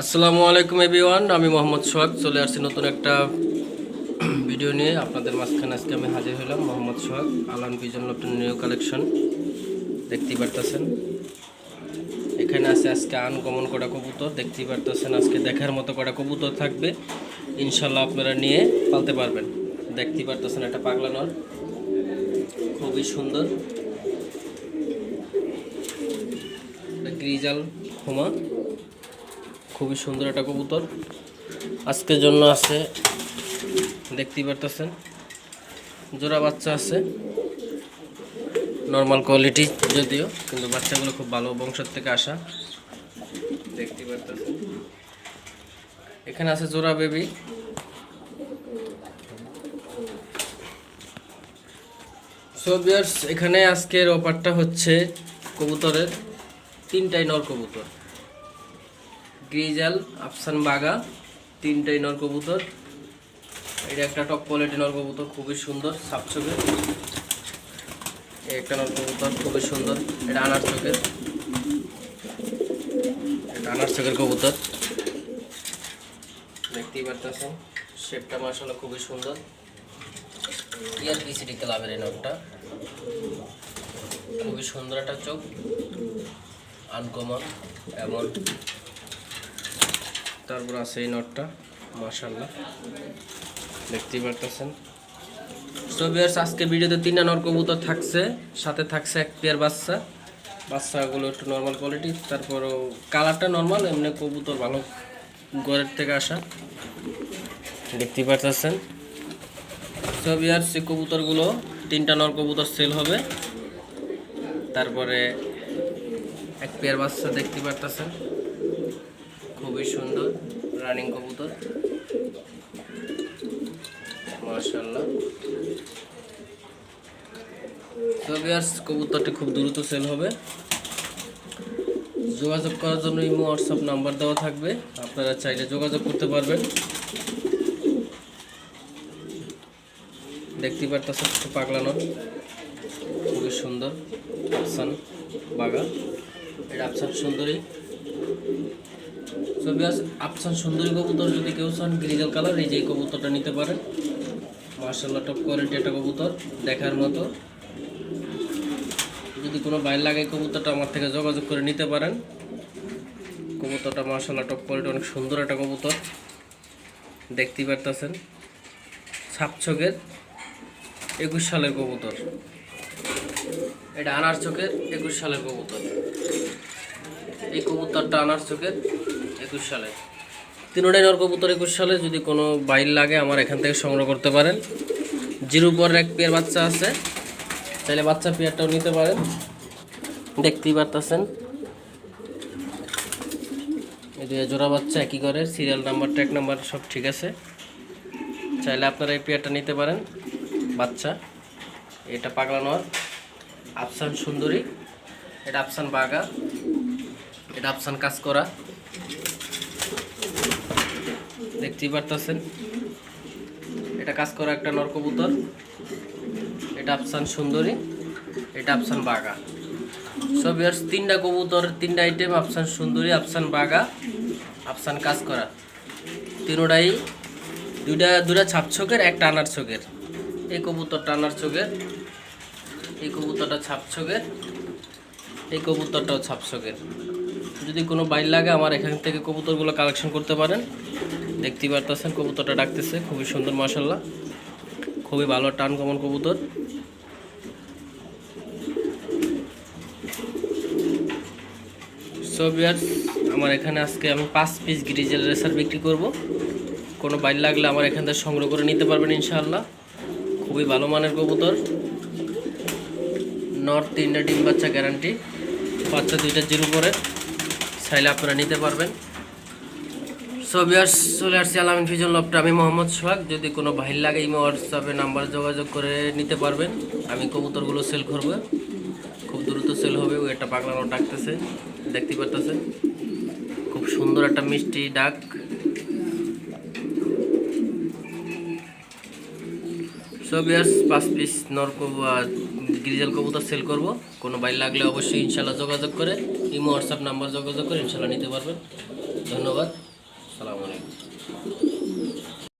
আসসালামু আলাইকুম, এভরিওয়ান। আমি মোহাম্মদ সোহাগ। চলে আসছি নতুন একটা ভিডিও নিয়ে। আপনাদের মাঝখানে আজকে আমি হাজির হলাম মোহাম্মদ সোহাগ আলাম ভিজন নতুন নিউ কালেকশন দেখতেই পারতেছেন। এখানে আছে আজকে আনকমন কটা কবুতর। দেখতেই পারতেছেন আজকে দেখার মতো কটা কবুতর থাকবে। ইনশাল্লাহ আপনারা নিয়ে পালতে পারবেন। দেখতেই পারতেছেন একটা পাগলা নর খুবই সুন্দর। গ্রিজাল হোমা। খুবই সুন্দর একটা কবুতর। আজকের জন্য আছে, দেখতেই পারতেছেন, জোড়া বাচ্চা আছে নর্মাল কোয়ালিটি যদিও, কিন্তু বাচ্চাগুলো খুব ভালো বংশের থেকে আসা। দেখতেই পারতেছেন। এখানে আছে জোড়া বেবি সো বিয়ার্স এখানে আজকের অফারটা হচ্ছে কবুতরের তিনটাই নর কবুতর। গ্রিজাল, আফসান বাগা, তিনটাই নর কবুতর এটা একটা টপ কোয়ালিটি নর কবুতর খুবই সুন্দর, সাপ চোখের একটা নর কবুতর খুবই সুন্দর, এটা আনার চোখের এটা আনার চোখের কবুতর। দেখতেই পারতেছেন শেপটা মার্শাল্লাহ খুবই সুন্দর। ইয়ার পিসিডি ক্লাবের এই নটটা খুবই সুন্দর একটা চোখ। আনকমন এমন। তারপর আছে এই নটটা মার্শাল্লাহ দেখতেই পারতেছেন। সো বিয়ার্স আজকে ভিডিওতে তিনটা নর কবুতর থাকছে, সাথে থাকছে এক পেয়ার বাচ্চা। বাচ্চাগুলো একটু নর্মাল কোয়ালিটি তারপরও কালারটা নর্মাল এমনি কবুতর ভালো ঘরের থেকে আসা। দেখতেই পারতেছেন। সো বিয়ার্স এই কবুতরগুলো তিনটা নর কবুতর সেল হবে। তারপরে এক পেয়ার বাচ্চা দেখতে পারতেছেন। খুবই সুন্দর রানিং কবুতর। মাশাল্লাহ তো বিয়ার্স কবুতরটি খুব দ্রুত সেল হবে। যোগাযোগ করার জন্য ইমো হোয়াটসঅ্যাপ নাম্বার দেওয়া থাকবে। আপনারা চাইলে যোগাযোগ করতে পারবেন। দেখতে পারতেছেন পাগলানো খুবই সুন্দর, আফসান বাগা এটা আফসান সুন্দরী। সো বিয়াস আফসান সুন্দরী কবুতর, যদি কেউ চান গ্রিজাল কালার এই যে কবুতরটা নিতে পারেন। মার্শাল্লাহ টপ কোয়ালিটি একটা কবুতর, দেখার মতো। যদি কোনো বাইর লাগে কবুতরটা, আমার থেকে যোগাযোগ করে নিতে পারেন। কবুতরটা মার্শাল্লাহ টপ কোয়ালিটি অনেক সুন্দর একটা কবুতর। দেখতেই পারতেছেন। ছাপছকের একুশ সালের কবুতর। এটা আনার চোখের একুশ সালের কবুতর। এই কবুতরটা আনার চোখের একুশ সালে। তিনোটাই নর কবুতর একুশ সালে, যদি কোনো বাইর লাগে আমার এখান থেকে সংগ্রহ করতে পারেন। জিরো পর এক পেয়ার বাচ্চা আছে, চাইলে বাচ্চা পেয়ারটাও নিতে পারেন। দেখতেই পারতেছেন। জোড়া বাচ্চা একই করে সিরিয়াল নাম্বার ট্যাগ নাম্বার সব ঠিক আছে। চাইলে আপনারা এই পেয়ারটা নিতে পারেন, বাচ্চা। এটা পাগলা নর, আফসান সুন্দরী, এটা আফসান বাগা, এটা আফসান কাজ করা দেখতেই পারতেছেন। এটা কাজ করা একটা নর কবুতর এটা আফসান সুন্দরী, এটা আফসান বাগা। সব ইয়ার্স তিনটা কবুতর, তিনটা আইটেম আফসান সুন্দরী, আফসান বাগা, আফসান কাজ করা। তিনোটাই, দুইটা দুটা ছাপ চোখের, একটা আনার চোখের। এই কবুতরটা আনার চোখের, এই কবুতরটা ছাপ চোখের, এই কবুতরটাও ছাপ চোখের। যদি কোনো বাইর লাগে, আমার এখান থেকে কবুতরগুলো কালেকশন করতে পারেন। দেখতেই পারতেছেন, কবুতরটা ডাকতেছে, খুবই সুন্দর মাসাল্লাহ খুবই ভালো টান কমন কবুতর। সো বিয়ার্স আমার এখানে আজকে আমি পাঁচ পিস গ্রিজেল রেসার বিক্রি করব। কোনো বাইর লাগলে আমার এখান থেকে সংগ্রহ করে নিতে পারবেন, ইনশাআল্লাহ। খুবই ভালো মানের কবুতর। নর্থ তিনটা ডিম বাচ্চা গ্যারান্টি বাচ্চা দুইটা জিরো পরে চাইলে আপনারা নিতে পারবেন। সো বিয়ার্স চলে আসছি আলামিন ফিজন লপটা আমি মোহাম্মদ সোহাগ। যদি কোনো ভাইল লাগে ইমো হোয়াটসঅ্যাপে নাম্বার যোগাযোগ করে নিতে পারবেন। আমি কবুতরগুলো সেল করব। খুব দ্রুত সেল হবে। ওই একটা পাগলানো ডাকতেছে। দেখতে পারতেছেন? খুব সুন্দর একটা মিষ্টি ডাক। সো বিয়ার্স পাঁচ পিস নর গ্রিজাল কবুতর সেল করব। কোনো বাইর লাগলে অবশ্যই ইনশাল্লাহ যোগাযোগ করে। ইমো হোয়াটসঅ্যাপ নাম্বার যোগাযোগ করে ইনশাল্লাহ নিতে পারবেন। ধন্যবাদ। আসসালামু আলাইকুম